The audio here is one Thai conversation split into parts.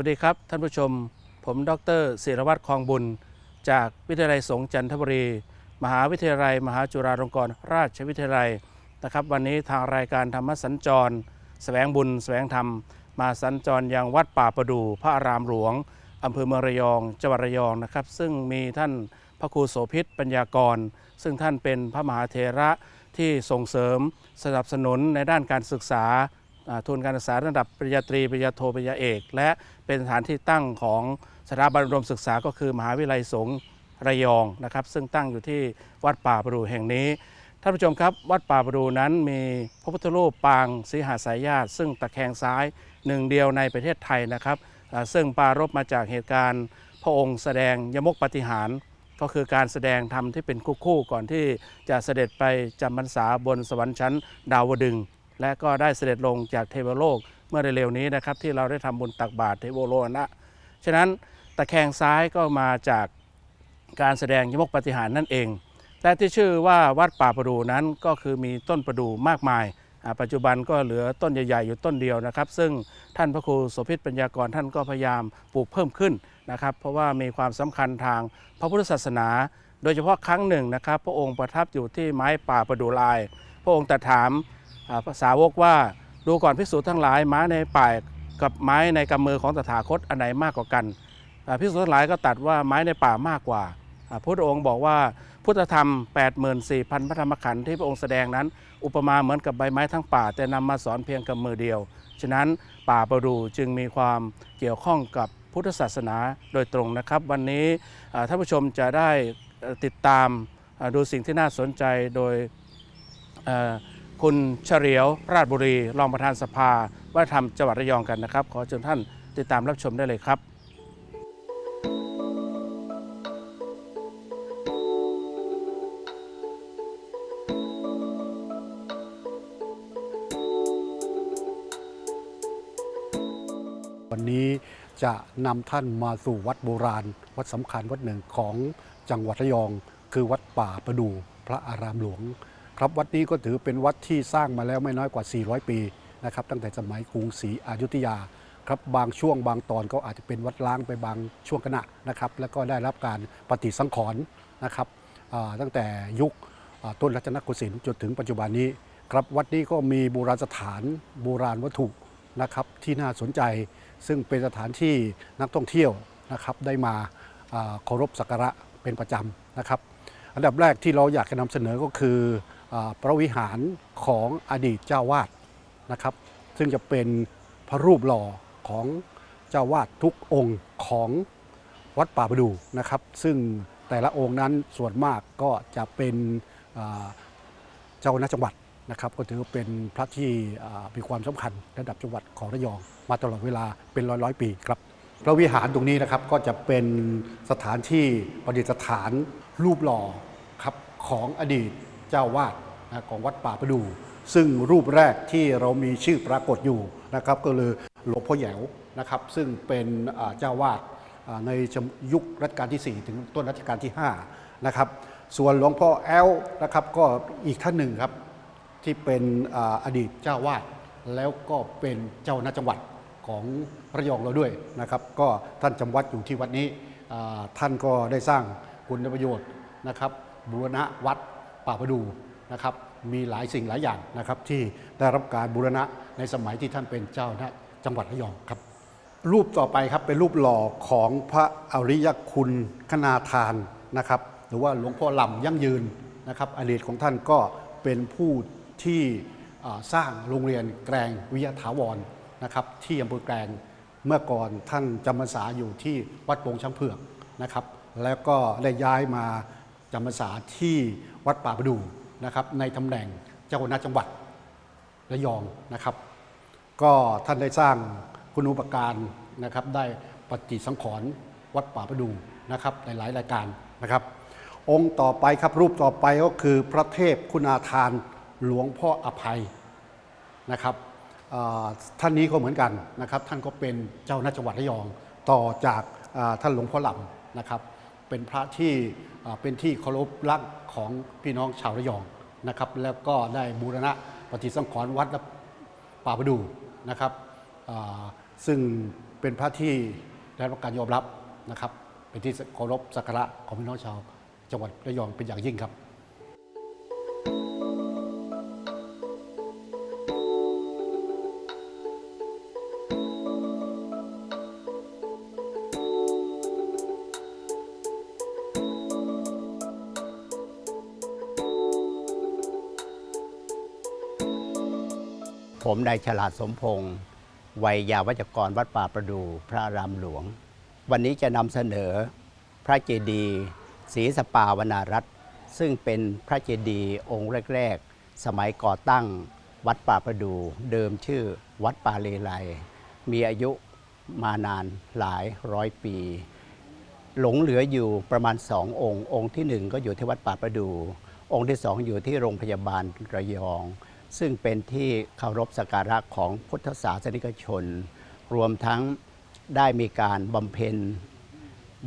สวัสดีครับ ท่านผู้ชม ผมดรศิรวัตรคลองบุญ จากวิทยาลัยสงฆ์จันทบุรี มหาวิทยาลัย มหาจุฬาลงกรณราชวิทยาลัยนะครับ วันนี้ทางรายการธรรมสัญจรแสวงบุญแสวงธรรม มาสัญจรยังวัดป่าประดูพระอารามหลวงอำเภอเมืองระยองจังหวัดระยองนะครับ ซึ่งมีท่านพระครูโสภิตปัญญากร ซึ่งท่านเป็นพระมหาเถระที่ส่งเสริมสนับสนุนในด้านการศึกษา ทุนการศึกษาระดับปริญญาตรีปริญญาโทปริญญาเอก และเป็นสถานที่ตั้งของสถาบันอุดมศึกษาก็คือมหาวิทยาลัยสงฆ์ระยองนะครับ ซึ่งตั้งอยู่ที่วัดป่าประดูแห่งนี้ท่านผู้ชมครับ วัดป่าประดูนั้นมีพระพุทธรูปปางสีหาสายญาติ ซึ่งตะแคงซ้ายหนึ่งเดียวในประเทศไทยนะครับ ซึ่งปารบมาจากเหตุการณ์พระองค์แสดงยมกปฏิหาร ก็คือการแสดงธรรมที่เป็นคู่ๆก่อนที่จะเสด็จไปจำพรรษาบนสวรรค์ชั้นดาวดึง และก็ได้เสด็จลงจากเทวโลกเมื่อเร็วๆนี้นะครับที่เราได้ทำบุญตักบาตรเทวโลกนะฉะนั้นตะแคงซ้ายก็มาจากการแสดงยมกปฏิหารนั่นเอง และที่ชื่อว่าวัดป่าประดูนั้นก็คือมีต้นประดูมากมาย ปัจจุบันก็เหลือต้นใหญ่ๆอยู่ต้นเดียวนะครับ ซึ่งท่านพระครูโสภิตปัญญากรท่านก็พยายามปลูกเพิ่มขึ้นนะครับ เพราะว่ามีความสำคัญทางพระพุทธศาสนา โดยเฉพาะครั้งหนึ่งนะครับ พระองค์ประทับอยู่ที่ไม้ป่าประดูลาย พระองค์ตรัสถาม อ่าภาษาวกว่าดูก่อนพิสูจน์ทั้งหลายไม้ในป่ากับไม้ในกำมือของตถาคตอันไหนมากกว่ากันพิสูจน์ทั้งหลายก็ตัดว่าไม้ในป่ามากกว่าพระองค์บอกว่าพุทธธรรม 84,000 พระธรรมขันธ์ที่พระองค์แสดงนั้น อุปมาเหมือนกับใบไม้ทั้งป่า แต่นำมาสอนเพียงกับมือเดียว ฉะนั้นป่าประดูจึงมีความเกี่ยวข้องกับพุทธศาสนาโดยตรงนะครับ วันนี้ท่านผู้ชมจะได้ติดตามดูสิ่งที่น่าสนใจโดย คุณเฉลียว ราชบุรี รองประธานสภาวัฒนธรรมจังหวัดระยองกันนะครับ ขอเชิญท่านติดตามรับชมได้เลยครับวันนี้จะนำท่านมาสู่วัดโบราณ วัดสำคัญวัดหนึ่งของจังหวัดระยอง คือวัดป่าประดู พระอารามหลวง ครับวัดนี้ก็ถือเป็นวัดที่สร้างมาแล้วไม่น้อยกว่า 400 ปีนะครับตั้งแต่สมัยกรุงศรีอยุธยาครับบางช่วงบางตอนก็อาจจะเป็นวัดล้างไปบางช่วงขณะนะครับแล้วก็ได้รับการปฏิสังขรณ์นะครับตั้งแต่ยุคต้นรัตนโกสินทร์จนถึงปัจจุบันนี้ครับวัดนี้ก็มีโบราณสถานโบราณวัตถุนะครับที่น่าสนใจ ซึ่งเป็นสถานที่นักท่องเที่ยวนะครับได้มาเคารพสักการะเป็นประจำนะครับ อันดับแรกที่เราอยากจะนำเสนอก็คือ พระวิหารของอดีตเจ้าวาดนะครับ ซึ่งจะเป็นพระรูปหล่อของเจ้าวาดทุกองค์ของวัดป่าประดูนะครับ ซึ่งแต่ละองค์นั้นส่วนมากก็จะเป็นเจ้าคณะจังหวัดนะครับก็ถือเป็นพระที่มีความสำคัญระดับจังหวัดของระยอง มาตลอดเวลาเป็นร้อยร้อยปีครับพระวิหารตรงนี้นะครับก็จะเป็นสถานที่ประดิษฐานรูปหล่อครับของอดีต เจ้าวาดนะของวัดป่าประดู ซึ่งรูปแรกที่เรามีชื่อปรากฏอยู่นะครับ ก็เลยหลวงพ่อแหยวนะครับ ซึ่งเป็นเจ้าวาดในยุครัชกาลที่ 4 ถึงต้นรัชกาลที่ 5 นะครับ ส่วนหลวงพ่อแอลนะครับก็อีกท่านหนึ่งครับ ที่เป็นออดีตเจ้าวาดแล้วก็เป็นเจ้าหน้าจังหวัดของระยองเราด้วยนะครับ ก็ท่านจำวัดอยู่ที่วัดนี้ท่านก็ได้สร้างคุณประโยชน์นะครับบูรณะวัด ป่าประดูนะครับมีหลายสิ่งหลายอย่างนะครับที่ได้รับการบูรณะในสมัยที่ท่านเป็นเจ้าหน้าจังหวัดระยองครับ รูปต่อไปครับเป็นรูปหล่อของพระอริยคุณคณาทานนะครับหรือว่าหลวงพ่อลำยั่งยืนนะครับอดีตของท่านก็เป็นผู้ที่สร้างโรงเรียนแกรงวิทยาถาวรนะครับที่อำเภอแกรงเมื่อก่อนท่านจำพรรษาอยู่ที่วัดโปงช้างเผือกนะครับแล้วก็ได้ย้ายมาจำพรรษาที่ วัดป่าประดูนะครับในตำแหน่งเจ้าคณะจังหวัดระยองนะครับ ก็ท่านได้สร้างคุณูปการนะครับ ได้ปฏิสังขรณ์วัดป่าประดูนะครับหลายรายการนะครับ องค์ต่อไปครับรูปต่อไปก็คือพระเทพคุณาทานหลวงพ่ออภัยนะครับท่านนี้ก็เหมือนกันนะครับ ท่านก็เป็นเจ้าหน้าจังหวัดระยองต่อจากท่านหลวงพ่อหลำนะครับ เป็นพระที่เป็นที่เคารพรักของพี่น้องชาวระยองนะครับ แล้วก็ได้บูรณะปฏิสังขรณ์วัดป่าประดูนะครับซึ่งเป็นพระที่ได้รับการยอมรับนะครับ เป็นที่เคารพสักการะของพี่น้องชาวจังหวัดระยองเป็นอย่างยิ่งครับ ผมนายฉลาดสมพงศ์วัยยาวัจกรวัดป่าประดูพระรามหลวง วันนี้จะนำเสนอพระเจดีย์ศรีสปาวนารัตซึ่งเป็นพระเจดีย์องค์แรก ๆ สมัยก่อตั้งวัดป่าประดูเดิมชื่อวัดป่าเลไลมีอายุมานานหลายร้อยปี หลงเหลืออยู่ประมาณสององค์ องค์ที่หนึ่งก็อยู่ที่วัดป่าประดู องค์ที่สองอยู่ที่โรงพยาบาลระยอง ซึ่งเป็นที่เคารพสักการะของพุทธศาสนิกชน รวมทั้งได้มีการบำเพ็ญ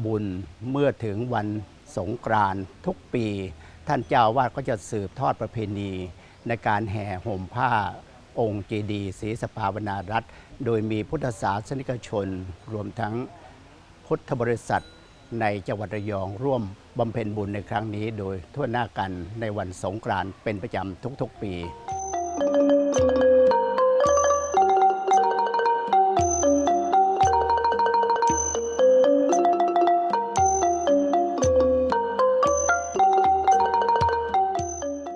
บุญเมื่อถึงวันสงกรานต์ทุกปี ท่านเจ้าวาดก็จะสืบทอดประเพณีในการแห่ห่มผ้าองค์เจดีย์ศรีสปาวนารัตโดยมีพุทธศาสนิกชน รวมทั้งพุทธบริษัทในจังหวัดระยองร่วมบำเพ็ญบุญในครั้งนี้ โดยทั่วหน้ากันในวันสงกรานต์เป็นประจำทุกๆปี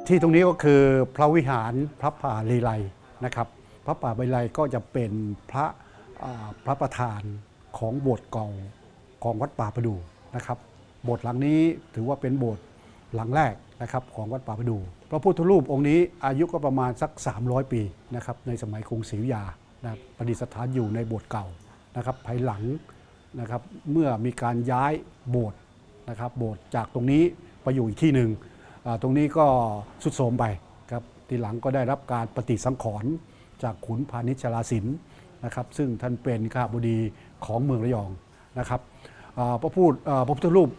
ที่ตรงนี้ก็คือพระวิหารพระป่าลีไลนะครับ พระป่าลีไลก็จะเป็นพระพระประธานของโบสถ์เก่าของวัดป่าประดูนะครับโบสถ์หลังนี้ถือว่าเป็นโบสถ์หลังแรกนะครับของวัดป่าประดูพระพุทธรูปองค์นี้อายุก็ประมาณสัก 300 ปีนะครับในสมัยกรุงศรีอยุธยานะประดิษฐานอยู่ในโบสถ์เก่านะครับภายหลังนะครับเมื่อมีการย้ายโบสถ์นะครับโบสถ์จากตรงนี้ไปอยู่อีกที่หนึ่ง ตรงนี้ก็สุดโทมไปครับทีหลังก็ได้รับการปฏิสังขรณ์จากขุนพาณิชยราสินนะครับ ซึ่งท่านเป็นข้าบดีของเมืองระยองนะครับพระพูดพระพุทธรูป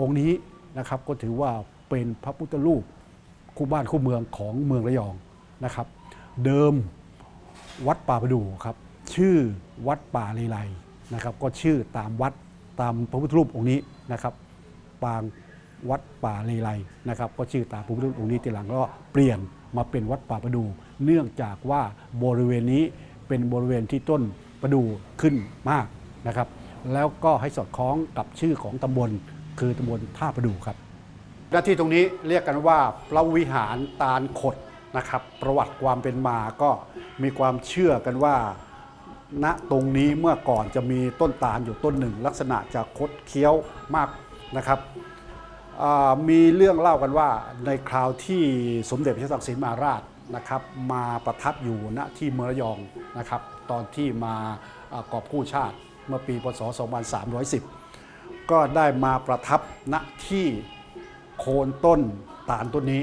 องค์นี้นะครับก็ถือว่าเป็นพระพุทธรูปคู่บ้านคู่เมืองของเมืองระยองนะครับ เดิมวัดป่าประดูครับชื่อวัดป่าเลไลนะครับ ก็ชื่อตามวัดตามพระพุทธรูปองค์นี้นะครับ ปาง วัดป่าเลไลนะครับก็ชื่อตามพระพุทธรูปองค์นี้ทีหลังก็เปลี่ยนมาเป็นวัดป่าประดู เนื่องจากว่าบริเวณนี้เป็นบริเวณที่ต้นประดูขึ้นมากนะครับ แล้วก็ให้สอดคล้องกับชื่อของตำบลคือตำบลท่าประดูครับหน้าที่ตรงนี้เรียกกันว่าพระวิหารตาลขดนะครับ ประวัติความเป็นมาก็มีความเชื่อกันว่าณตรงนี้เมื่อก่อนจะมีต้นตาลอยู่ต้นหนึ่ง ลักษณะจะคดเคี้ยวมากนะครับ มีเรื่องเล่ากันว่าในคราวที่สมเด็จพระเจ้าตากสินมหาราชนะครับมาประทับอยู่ณที่เมืองระยองนะครับตอนที่มากอบกู้ชาติเมื่อปีพศ 2310 ก็ได้มาประทับณที่โคนต้นตาลต้นนี้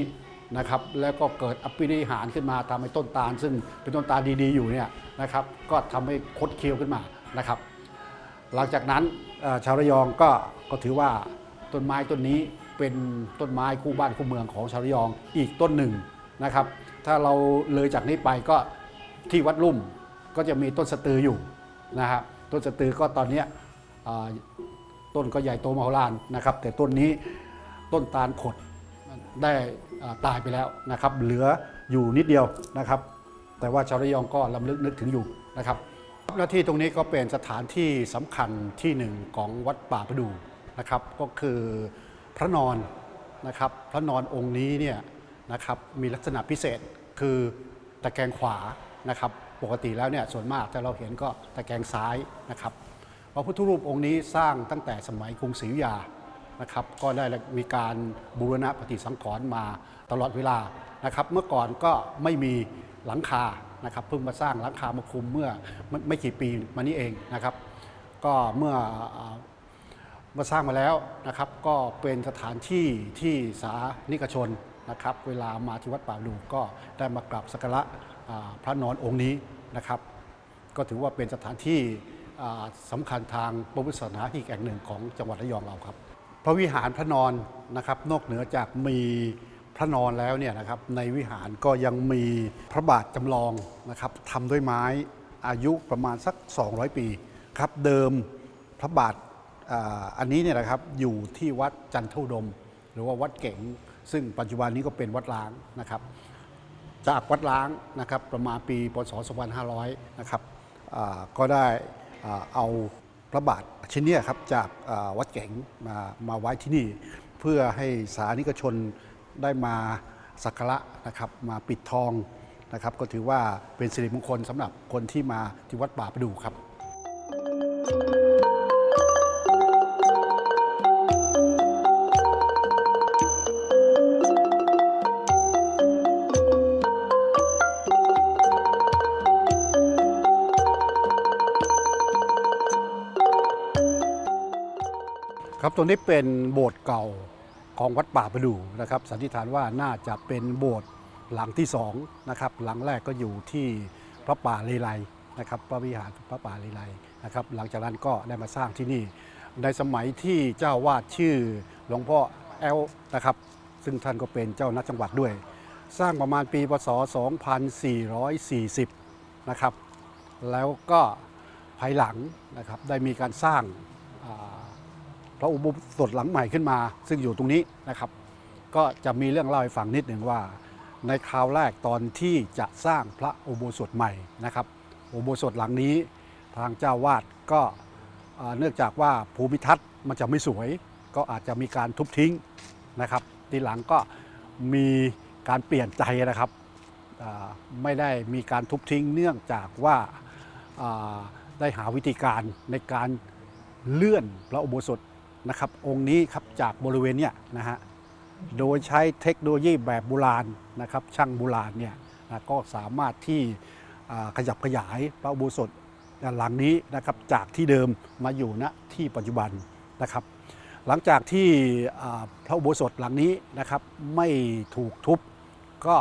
นะครับแล้วก็เกิดอภินิหารขึ้นมาทำให้ต้นตาล ซึ่งเป็นต้นตาลดีๆอยู่เนี่ยนะครับก็ทำให้คดเคี้ยวขึ้นมานะครับ หลังจากนั้นชาวระยองก็ก็ถือว่าต้นไม้ต้นนี้ เป็นต้นไม้คู่บ้านคู่เมืองของชาวระยองอีกต้นหนึ่งนะครับ ถ้าเราเลยจากนี้ไปก็ที่วัดลุ่มก็จะมีต้นสตืออยู่นะครับต้นสตือก็ตอนนี้ต้นก็ใหญ่โตมโหฬารนะครับ แต่ต้นนี้ต้นตาลขดได้ตายไปแล้วนะครับ เหลืออยู่นิดเดียวนะครับ แต่ว่าชาวระยองก็ลำลึกนึกถึงอยู่นะครับหน้าที่ตรงนี้ก็เป็นสถานที่สำคัญที่หนึ่งของวัดป่าประดูนะครับ ก็คือ พระนอนนะครับพระนอนองค์นี้เนี่ยนะครับมีลักษณะพิเศษคือตะแคงขวานะครับปกติแล้วเนี่ยส่วนมากถ้าเราเห็นก็ตะแคงซ้ายนะครับพระพุทธรูปองค์นี้สร้างตั้งแต่สมัยกรุงศรีอยุธยานะครับก็ได้มีการบูรณะปฏิสังขรณ์มาตลอดเวลานะครับเมื่อก่อนก็ไม่มีหลังคานะครับเพิ่งมาสร้างหลังคามาคุมเมื่อไม่กี่ปีมานี้เองนะครับก็เมื่อ มาสร้างมาแล้วนะครับก็เป็นสถานที่ที่สานิกชนนะครับ เวลามาที่วัดป่าดูก็ได้มากราบสักการะพระนอนองค์นี้นะครับ ก็ถือว่าเป็นสถานที่อ่าสำคัญทางพระพุทธศาสนาอีกแห่งหนึ่งของจังหวัดระยองเราครับ พระวิหารพระนอนนะครับนอกเหนือจากมีพระนอนแล้วเนี่ยนะครับในวิหารก็ยังมีพระบาทจำลองนะครับทำด้วยไม้อายุประมาณสัก 200 ปีครับเดิมพระบาท อันนี้เนี่ยนะครับอยู่ที่วัดจันทุดม หรือว่าวัดเก๋งซึ่งปัจจุบันนี้ก็เป็นวัดล้างนะครับ จากวัดล้างนะครับประมาณปีพศ 2500 นะครับก็ได้เอาพระบาทชิ้นนี้ครับจากวัดเก๋งมามาไว้ที่นี่ เพื่อให้สาธนิกชนได้มาสักการะนะครับมาปิดทองนะครับ ก็ถือว่าเป็นสิริมงคลสำหรับคนที่มาที่วัดป่าประดูครับครั ตรงนี้เป็นโบสถ์เก่าของวัดป่าประดู่นะครับสันนิษฐานว่าน่าจะเป็นโบสถ์หลังที่สองนะครับหลังแรกก็อยู่ที่พระป่าเลไลนะครับพระวิหารพระป่าเลไลนะครับหลังจากนั้นก็ได้มาสร้างที่นี่ ในสมัยที่เจ้าวาดชื่อหลวงพ่อแอลนะครับซึ่งท่านก็เป็นเจ้านักจังหวัดด้วย สร้างประมาณปีพศ 2440 นะครับแล้วก็ภายหลังนะครับได้มีการสร้างา พระอุโบสถหลังใหม่ขึ้นมา ซึ่งอยู่ตรงนี้นะครับ ก็จะมีเรื่องเล่าให้ฟังนิดหนึ่งว่า ในคราวแรกตอนที่จะสร้างพระอุโบสถใหม่นะครับ อุโบสถหลังนี้ทางเจ้าวาดก็เนื่องจากว่าภูมิทัศน์มันจะไม่สวย ก็อาจจะมีการทุบทิ้งนะครับ ทีหลังก็มีการเปลี่ยนใจนะครับไม่ได้มีการทุบทิ้งเนื่องจากว่าอ่าได้หาวิธีการในการเลื่อนพระอุโบสถ นะครับองค์นี้ครับจากบริเวณเนี้ยนะฮะโดยใช้เทคโนโลยีแบบโบราณนะครับช่างโบราณเนี่ยนะก็สามารถที่ขยับขยายพระอุโบสถหลังนี้นะครับจากที่เดิมมาอยู่ณที่ปัจจุบันนะครับ หลังจากที่พระอุโบสถหลังนี้นะครับไม่ถูกทุบก็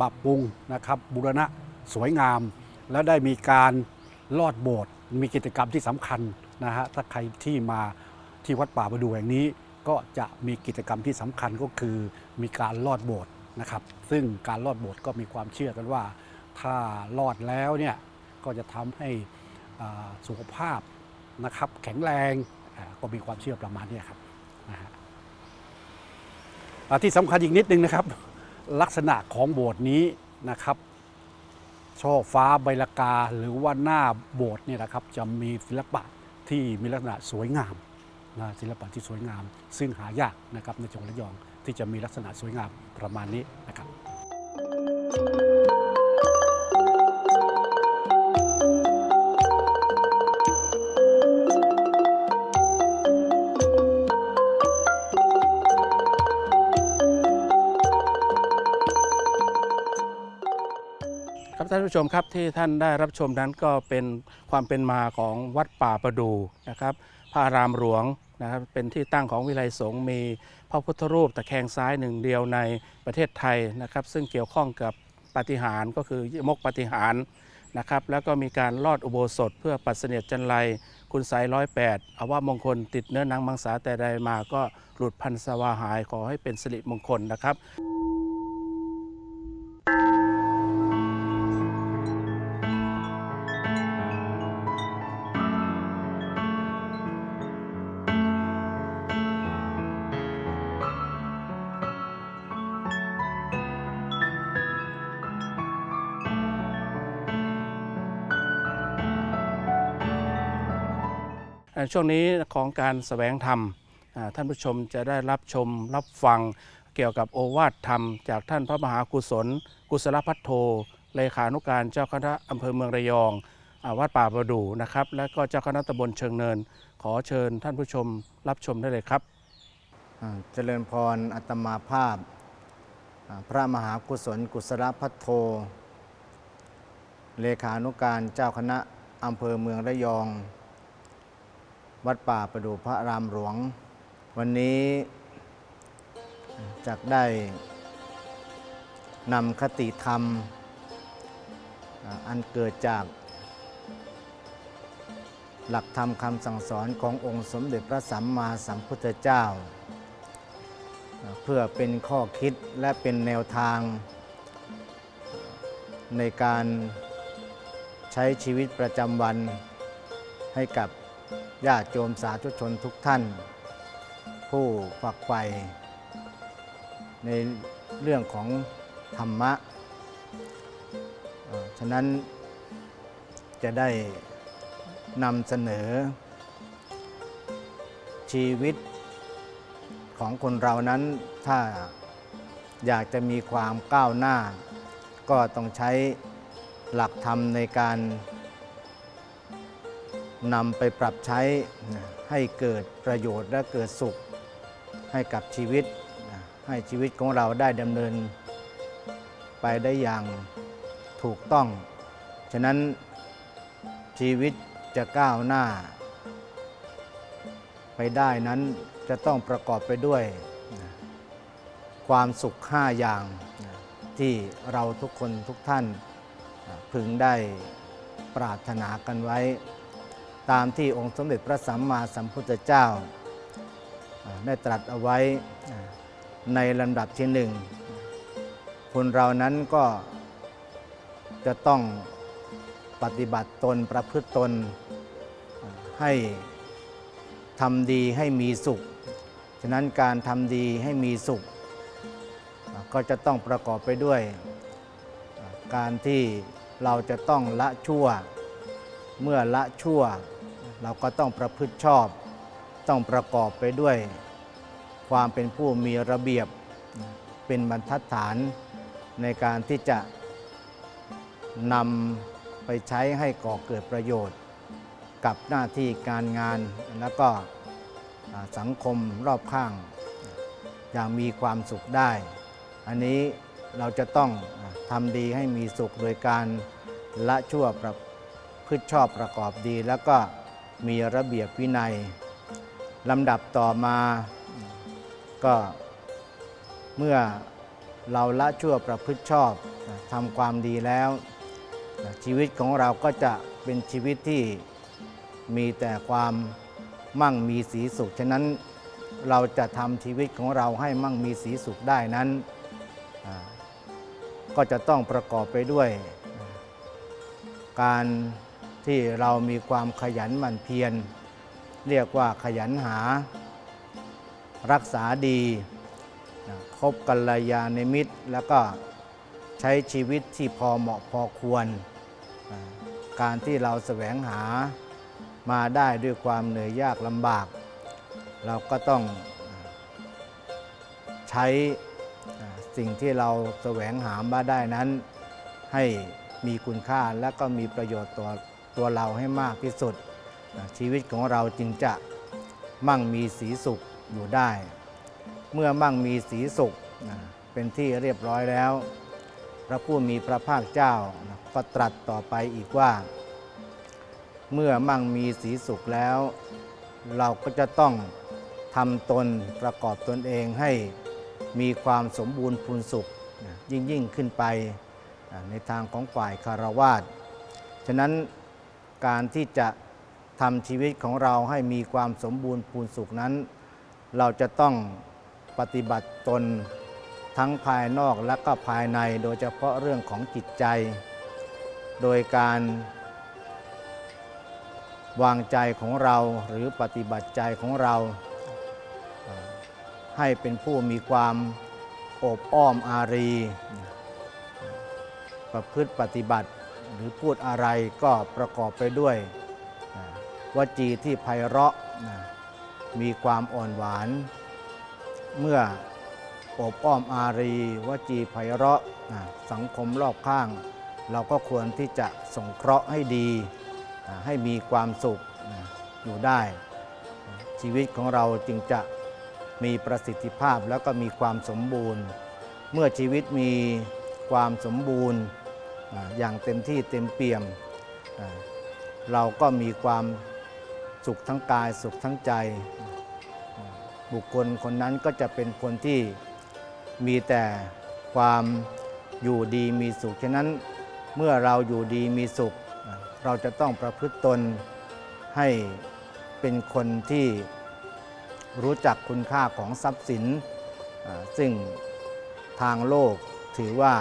ปรับปรุงนะครับบูรณะสวยงาม แล้วได้มีการลอดโบสถ์มีกิจกรรมที่สำคัญนะฮะถ้าใครที่มา ที่วัดป่าประดูแห่งนี้ก็จะมีกิจกรรมที่สำคัญก็คือมีการลอดโบสถ์นะครับ ซึ่งการลอดโบสถ์ก็มีความเชื่อกันว่า ถ้าลอดแล้วเนี่ยก็จะทำให้สุขภาพนะครับ แข็งแรงก็มีความเชื่อประมาณนี้ครับนะฮะที่สำคัญอีกนิดนึงนะครับ ลักษณะของโบสถ์นี้นะครับช่อฟ้าใบลากาหรือว่าหน้าโบสถ์เนี่ยนะครับจะมีศิลปะที่มีลักษณะสวยงาม นะศิลปะที่สวยงาม ซึ่งหายากนะครับในจังหวัดระยองที่จะมีลักษณะสวยงามประมาณนี้นะครับ ครับท่านผู้ชมครับที่ท่านได้รับชมนั้นก็เป็นความเป็นมาของวัดป่าประดูนะครับ พระอารามหลวงนะครับเป็นที่ตั้งของวิไลสงฆ์มีพระพุทธรูปตะแคงซ้ายหนึ่งเดียวในประเทศไทยนะครับ ซึ่งเกี่ยวข้องกับปฏิหารก็คือมกปฏิหารนะครับแล้วก็มีการลอดอุโบสถ เพื่อปัดเสนียดจันไรคุณสายร้อยแปดอาว่ามงคลติดเนื้อนังมังสาแต่ใดมาก็หลุดพันสวาหายขอให้เป็นสิริมงคลนะครับ ช่วงนี้ของการแสวงธรรมท่านผู้ชมจะได้รับชมรับฟังเกี่ยวกับโอวาทธรรม จากท่านพระมหากุศล กุศลพัทโทเลขานุการเจ้าคณะอำเภอเมืองระยองอวัดป่าประดูนะครับ และก็เจ้าคณะตำบลเชิงเนิน ขอเชิญท่านผู้ชมรับชมได้เลยครับเจริญพรอัตมาภาพ พระมหากุศล กุศลพัทโท เลขานุการเจ้าคณะอำเภอเมืองระยอง วัดป่าประดูพระรามหลวง วันนี้จักได้นำคติธรรม อันเกิดจาก หลักธรรมคำสั่งสอนขององค์สมเด็จพระสัมมาสัมพุทธเจ้า เพื่อเป็นข้อคิดและเป็นแนวทาง ในการใช้ชีวิตประจำวันให้กับ ญาติโยมสาธุชนทุกท่าน ผู้ฝักใฝ่ในเรื่องของธรรมะ ฉะนั้นจะได้นำเสนอ ชีวิตของคนเรานั้นถ้าอยากจะมีความก้าวหน้า ก็ต้องใช้หลักธรรมในการ นำไปปรับใช้ให้เกิดประโยชน์และเกิดสุขให้กับชีวิต ให้ชีวิตของเราได้ดำเนินไปได้อย่างถูกต้อง ฉะนั้นชีวิตจะก้าวหน้า ไปได้นั้นจะต้องประกอบไปด้วย ความสุขห้าอย่างที่เราทุกคนทุกท่านพึงได้ปรารถนากันไว้ ตามที่องค์สมเด็จพระสัมมาสัมพุทธเจ้า ได้ตรัสเอาไว้ในลำดับที่หนึ่ง คนเรานั้นก็จะต้องปฏิบัติตนประพฤติตนให้ทำดีให้มีสุข ฉะนั้นการทำดีให้มีสุข ก็จะต้องประกอบไปด้วย การที่เราจะต้องละชั่ว เมื่อละชั่ว เราก็ต้องประพฤติชอบ ต้องประกอบไปด้วย ความเป็นผู้มีระเบียบเป็นบรรทัดฐานในการที่จะนำไปใช้ให้ก่อเกิดประโยชน์ กับหน้าที่การงานแล้วก็สังคมรอบข้าง อย่างมีความสุขได้ อันนี้เราจะต้องทำดีให้มีสุขโดยการละชั่วประ ฤติชอบประกอบดี แล้วก็มีระเบียบวินัยลำดับต่อมาก็เมื่อเราละชั่วประพฤติชอบทำความดีแล้ว ชีวิตของเราก็จะเป็นชีวิตที่มีแต่ความมั่งมีสีสุข ฉะนั้นเราจะทำชีวิตของเราให้มั่งมีสีสุขได้นั้น ก็จะต้องประกอบไปด้วย การ ที่เรามีความขยันหมั่นเพียร เรียกว่าขยันหา รักษาดีคบกัลยาณมิตร แล้วก็ใช้ชีวิตที่พอเหมาะพอควร การที่เราแสวงหามาได้ด้วยความเหนื่อยยากลำบาก เราก็ต้องใช้สิ่งที่เราแสวงหามาได้นั้นให้มีคุณค่าและก็มีประโยชน์ต่อ ตัวเราให้มากที่สุด ชีวิตของเราจึงจะมั่งมีสีสุขอยู่ได้ เมื่อมั่งมีสีสุขเป็นที่เรียบร้อยแล้ว พระผู้มีพระภาคเจ้าก็ตรัสต่อไปอีกว่า เมื่อมั่งมีสีสุขแล้ว เราก็จะต้องทำตนประกอบตนเองให้มีความสมบูรณ์พูนสุขยิ่งยิ่งขึ้นไปในทางของฝ่ายคารวาสฉะนั้น การที่จะทำชีวิตของเราให้มีความสมบูรณ์พูนสุขนั้น เราจะต้องปฏิบัติตนทั้งภายนอกและก็ภายในโดยเฉพาะเรื่องของจิตใจ โดยการวางใจของเราหรือปฏิบัติใจของเรา ให้เป็นผู้มีความอบอ้อมอารี ประพฤติปฏิบัติ หรือพูดอะไรก็ประกอบไปด้วยวจีที่ไพเราะมีความอ่อนหวาน เมื่ออบอ้อมอารีวจีไพเราะสังคมรอบข้าง เราก็ควรที่จะสงเคราะห์ให้ดีให้มีความสุขอยู่ได้ ชีวิตของเราจึงจะมีประสิทธิภาพแล้วก็มีความสมบูรณ์ เมื่อชีวิตมีความสมบูรณ์ อย่างเต็มที่เต็มเปี่ยม เราก็มีความสุขทั้งกายสุขทั้งใจ บุคคลคนนั้นก็จะเป็นคนที่มีแต่ความอยู่ดีมีสุขฉะนั้นเมื่อเราอยู่ดีมีสุข เราจะต้องประพฤติตนให้เป็นคนที่รู้จักคุณค่าของทรัพย์สิน ซึ่งทางโลกถือว่า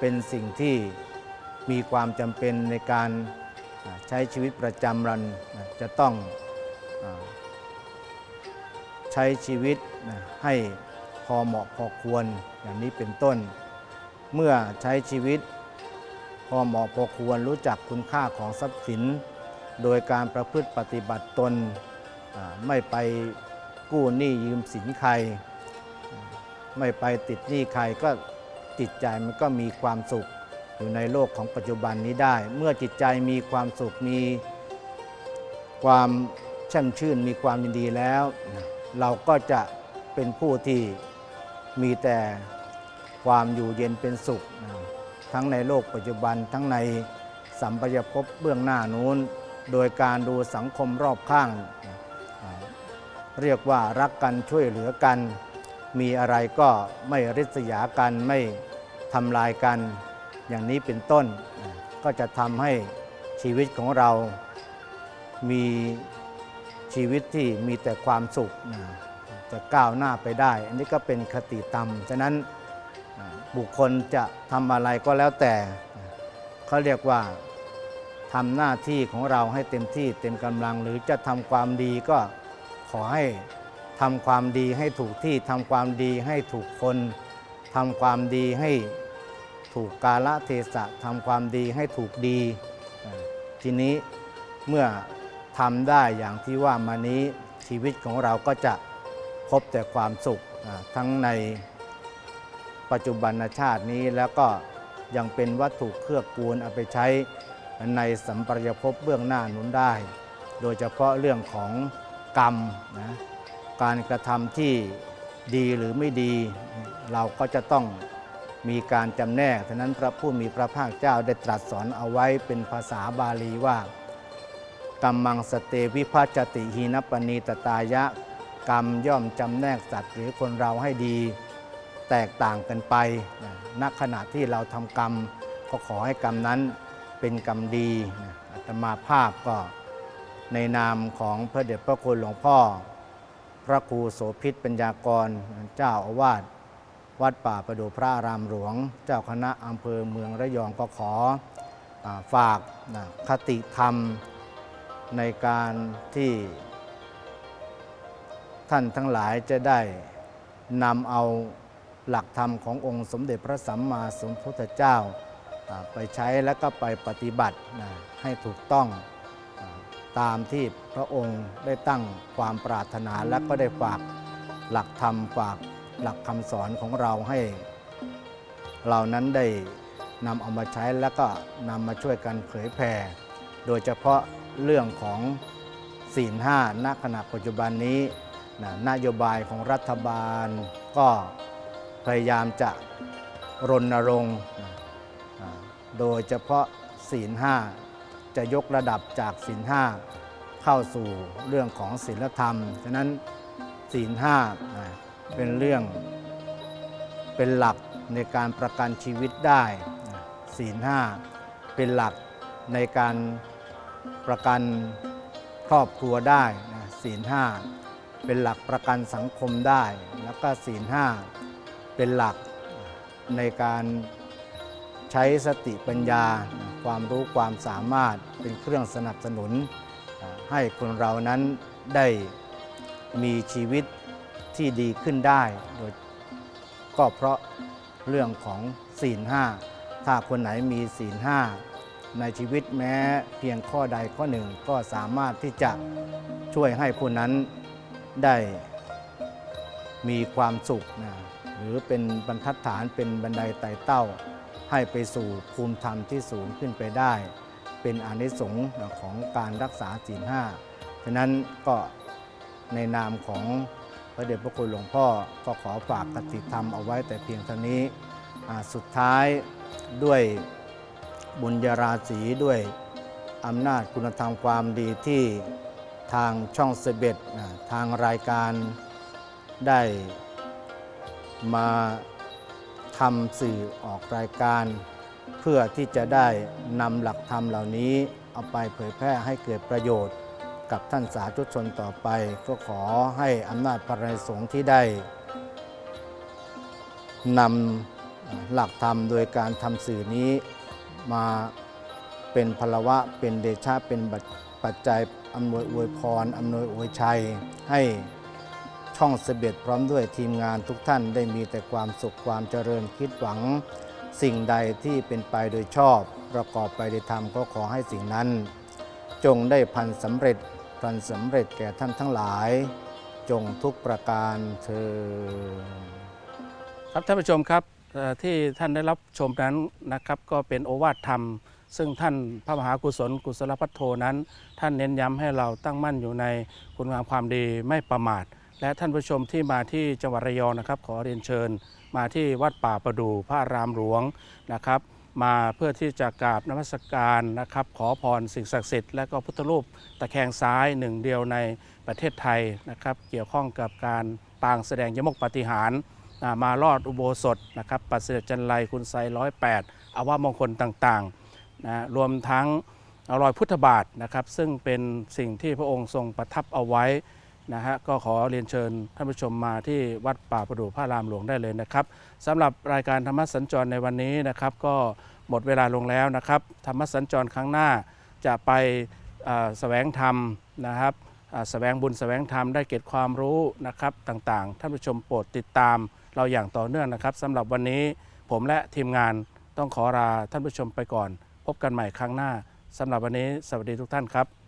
เป็นสิ่งที่มีความจำเป็นในการใช้ชีวิตประจำวันจะต้องใช้ชีวิตให้พอเหมาะพอควรอย่างนี้เป็นต้น เมื่อใช้ชีวิตพอเหมาะพอควรรู้จักคุณค่าของทรัพย์สิน โดยการประพฤติปฏิบัติตนไม่ไปกู้หนี้ยืมสินใคร ไม่ไปติดหนี้ใครก็ จิตใจมันก็มีความสุขอยู่ในโลกของปัจจุบันนี้ได้ เมื่อจิตใจมีความสุขมีความแช่มชื่นมีความยินดีแล้ว เราก็จะเป็นผู้ที่มีแต่ความอยู่เย็นเป็นสุข ทั้งในโลกปัจจุบันทั้งในสัมปยภพเบื้องหน้านู้น โดยการดูสังคมรอบข้าง เรียกว่ารักกันช่วยเหลือกัน มีอะไรก็ไม่ริษยากันไม่ ทำลายกันอย่างนี้เป็นต้น ก็จะทำให้ชีวิตของเรา มีชีวิตที่มีแต่ความสุขนะจะก้าวหน้าไปได้ อันนี้ก็เป็นคติธรรม ฉะนั้นบุคคลจะทำอะไรก็แล้วแต่เขาเรียกว่าทำหน้าที่ของเราให้เต็มที่เต็มกำลัง หรือจะทำความดีก็ขอให้ทำความดีให้ถูกที่ทำความดีให้ถูกคนทำความดีให้ ถูกกาลเทศะทำความดีให้ถูกดี ทีนี้เมื่อทำได้อย่างที่ว่ามานี้ชีวิตของเราก็จะพบแต่ความสุขทั้งในปัจจุบันชาตินี้แล้วก็ยังเป็นวัตถุเครือบกูลเอาไปใช้ในสัมปรายภพเบื้องหน้านุนได้ โดยเฉพาะเรื่องของกรรมนะการกระทำที่ดีหรือไม่ดี เราก็จะต้อง มีการจำแนกฉะนั้นพระผู้มีพระภาคเจ้าได้ตรัสสอนเอาไว้เป็นภาษาบาลีว่ากรรมังสเตวิภัจติหีนปณีตตายะกรรมย่อมจำแนกสัตว์หรือคนเราให้ดี แตกต่างกันไปนะณขณะที่เราทำกรรม ก็ขอให้กรรมนั้นเป็นกรรมดีอาตมาภาพก็ในนามของพระเดชพระคุณหลวงพ่อ พระครูโสภิตปัญญากรเจ้าอาวาส วัดป่าประดูพระอารามหลวง เจ้าคณะอำเภอเมืองระยองก็ขออฝากคติธรรมในการที่ท่านทั้งหลายจะได้นำเอาหลักธรรมขององค์สมเด็จพระสัมมาสัมพุทธเจ้าไปใช้แล้วก็ไปปฏิบัตินะให้ถูกต้องตามที่พระองค์ได้ตั้งความปรารถนาและก็ได้ฝากหลักธรรมฝาก หลักคำสอนของเราให้เรานั้นได้นำเอามาใช้แล้วก็นำมาช่วยกันเผยแผ่โดยเฉพาะเรื่องของศีลห้าณขณะปัจจุบันนี้นะนโยบายของรัฐบาล ก็พยายามจะรณรงค์โดยเฉพาะศีลห้าจะยกระดับจากศีลห้าเข้าสู่เรื่องของศีลธรรม ฉะนั้นศีลห้า เป็นเรื่องเป็นหลักในการประกันชีวิตได้ศีลห้าเป็นหลักในการประกันครอบครัวได้ศีลห้าเป็นหลักประกันสังคมได้ แล้วก็ศีลห้าเป็นหลักในการใช้สติปัญญา ความรู้ความสามารถเป็นเครื่องสนับสนุน ให้คนเรานั้นได้มีชีวิต ที่ดีขึ้นได้โดยก็เพราะเรื่องของศีลห้าถ้าคนไหนมีศีลห้าในชีวิตแม้เพียงข้อใดข้อหนึ่งก็สามารถที่จะช่วยให้ผู้นั้นได้มีความสุขนะหรือเป็นบรรทัดฐานเป็นบันไดไต่เต้า ให้ไปสู่ภูมิธรรมที่สูงขึ้นไปได้ เป็นอนิสงส์ของการรักษาศีลห้าฉะนั้นก็ในนามของ ระเดชพระคุณหลวงพ่อก็ขอฝากกติธรรมเอาไว้แต่เพียงเท่านี้สุดท้ายด้วยบุญญาราศีด้วยอำนาจคุณธรรมความดีที่ทางช่องเสเบ็ดทางรายการได้มาทำสื่อออกรายการ เพื่อที่จะได้นำหลักธรรมเหล่านี้เอาไปเผยแพร่ให้เกิดประโยชน์ กับท่านสาธุชนต่อไป ก็ขอให้อำนาจพระราชสงฆ์ที่ได้นำหลักธรรมโดยการทำสื่อนี้มาเป็นพลวะเป็นเดชะเป็นปัจจัยอำนวยอวยพรอำนวยอวยชัย ให้ช่องเสเบ็ดพร้อมด้วยทีมงานทุกท่านได้มีแต่ความสุขความเจริญคิดหวัง สิ่งใดที่เป็นไปโดยชอบ ประกอบไปด้วยธรรมก็ขอให้สิ่งนั้น จงได้พันสำเร็จ พลันสำเร็จแก่ท่านทั้งหลาย จงทุกประการเธอครับท่านผู้ชมครับที่ท่านได้รับชมนั้นนะครับ ก็เป็นโอวาทธรรม ซึ่งท่านพระมหากุศลกุศลพัทโทนั้น ท่านเน้นย้ำให้เราตั้งมั่นอยู่ในคุณงามความดีไม่ประมาท และท่านผู้ชมที่มาที่จังหวัดระยองนะครับ ขอเรียนเชิญ มาที่วัดป่าประดูพระรามหลวงนะครับ มาเพื่อที่จะกราบนมัสการนะครับ ขอพรสิ่งศักดิ์สิทธิ์และก็พุทธรูปตะแคงซ้ายหนึ่งเดียวในประเทศไทยนะครับ เกี่ยวข้องกับการปางแสดงยมกปฏิหารมารอดอุโบสถนะครับปัสเสด็จจันไรคุณไซร้อยแปดอาวามงคลต่างๆนะรวมทั้งรอยพุทธบาทนะครับ ซึ่งเป็นสิ่งที่พระองค์ทรงประทับเอาไว้ นะฮะก็ขอเรียนเชิญท่านผู้ชมมาที่วัดป่าประดู่พระรามหลวงได้เลยนะครับสำหรับรายการธรรมสัญจรในวันนี้นะครับก็หมดเวลาลงแล้วนะครับธรรมสัญจรครั้งหน้าจะไปแสวงธรรมนะครับแสวงบุญแสวงธรรมได้เก็บความรู้นะครับต่างๆ ท่านผู้ชมโปรดติดตามเราอย่างต่อเนื่องนะครับสำหรับวันนี้ผมและทีมงานต้องขอลาท่านผู้ชมไปก่อน พบกันใหม่ครั้งหน้าสำหรับวันนี้สวัสดีทุกท่านครับ